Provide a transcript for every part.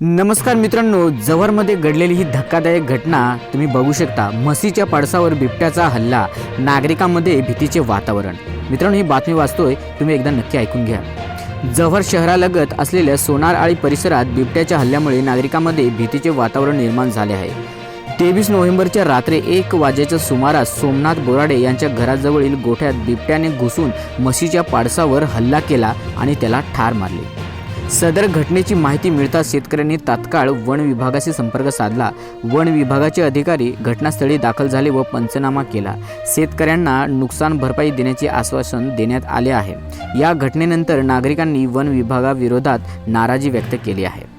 नमस्कार मित्रांनो जवळमध्ये घडलेली ही धक्कादायक घटना तुम्ही बघू शकता. म्हशीच्या पडसावर बिबट्याचा हल्ला नागरिकांमध्ये भीतीचे वातावरण. मित्रांनो ही बातमी वाचतोय तुम्ही एकदा नक्की ऐकून घ्या. जव्हर शहरालगत असलेल्या सोनारआळी परिसरात बिबट्याच्या हल्ल्यामुळे नागरिकांमध्ये भीतीचे वातावरण निर्माण झाले आहे. तेवीस नोव्हेंबरच्या रात्री एक वाजेच्या सुमारास सोमनाथ बोराडे यांच्या घराजवळील गोठ्यात बिबट्याने घुसून म्हशीच्या पाडसावर हल्ला केला आणि त्याला ठार मारले. सदर घटनेची माहिती मिळताच शेतकऱ्यांनी तात्काळ वन विभागाशी संपर्क साधला. वन विभागाचे अधिकारी घटनास्थळी दाखल झाले व पंचनामा केला. शेतकऱ्यांना नुकसान भरपाई देण्याचे आश्वासन देण्यात आले आहे. या घटनेनंतर नागरिकांनी वन विभागाविरोधात नाराजी व्यक्त केली आहे.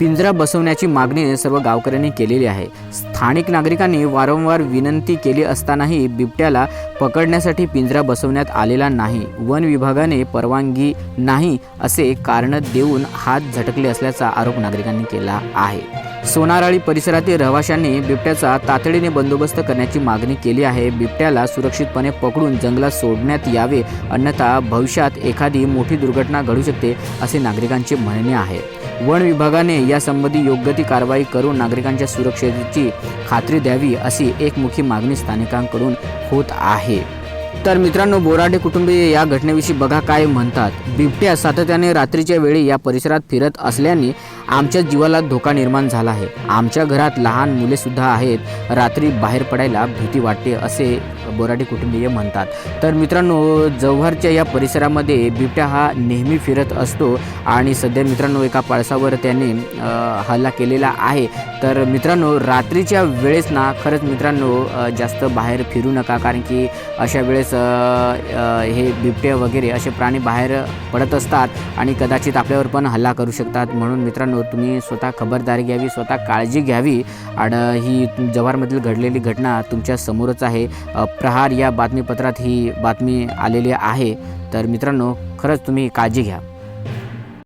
पिंजरा बसवण्याची मागणी सर्व गावकऱ्यांनी केलेली आहे. स्थानिक नागरिकांनी वारंवार विनंती केली असतानाही बिबट्याला पकडण्यासाठी पिंजरा बसवण्यात आलेला नाही. वन विभागाने परवानगी नाही असे कारण देऊन हात झटकले असल्याचा आरोप नागरिकांनी केला आहे. सोनाराळी परिसरातील रहिवाशांनी बिबट्याचा तातडीने बंदोबस्त करण्याची मागणी केली आहे. बिबट्याला सुरक्षितपणे पकडून जंगलात सोडण्यात यावे अन्यथा भविष्यात एखादी मोठी दुर्घटना घडू शकते असे नागरिकांचे म्हणणे आहे. वन विभागाने यासंबंधी योग्य ती कारवाई करून नागरिकांच्या सुरक्षेची खात्री द्यावी अशी एकमुखी मागणी स्थानिकांकडून होत आहे. तर मित्रांनो बोराडे कुटुंबीय या घटनेविषयी बघा काय म्हणतात. बिबट्या सातत्याने रात्रीच्या वेळी या परिसरात फिरत असल्याने आमच्या जीवाला धोका निर्माण झाला आहे. आमच्या घरात लहान मुले सुद्धा आहेत. रात्री बाहेर पडायला भीती वाटते असे बोराडे कुटुंबीय म्हणतात. तर मित्रांनो जव्हारच्या या परिसरामध्ये बिबट्या हा नेहमी फिरत असतो आणि सध्या मित्रांनो एका पळसावर त्याने हल्ला केलेला आहे. तर मित्रांनो रात्रीच्या वेळेस ना खरंच मित्रांनो जास्त बाहेर फिरू नका. कारण की अशा वेळेस अ, हे बिबटे वगैरे असे प्राणी बाहेर पडत असतात आणि कदाचित आपल्यावर पण हल्ला करू शकतात. म्हणून मित्रांनो तुम्ही स्वतः खबरदारी घ्यावी स्वतः काळजी घ्यावी आणि ही जव्हारमधील घडलेली घटना तुमच्या समोरच आहे. प्रहार या बातमीपत्रात ही बातमी आलेली आहे. तर मित्रांनो खरंच तुम्ही काळजी घ्या.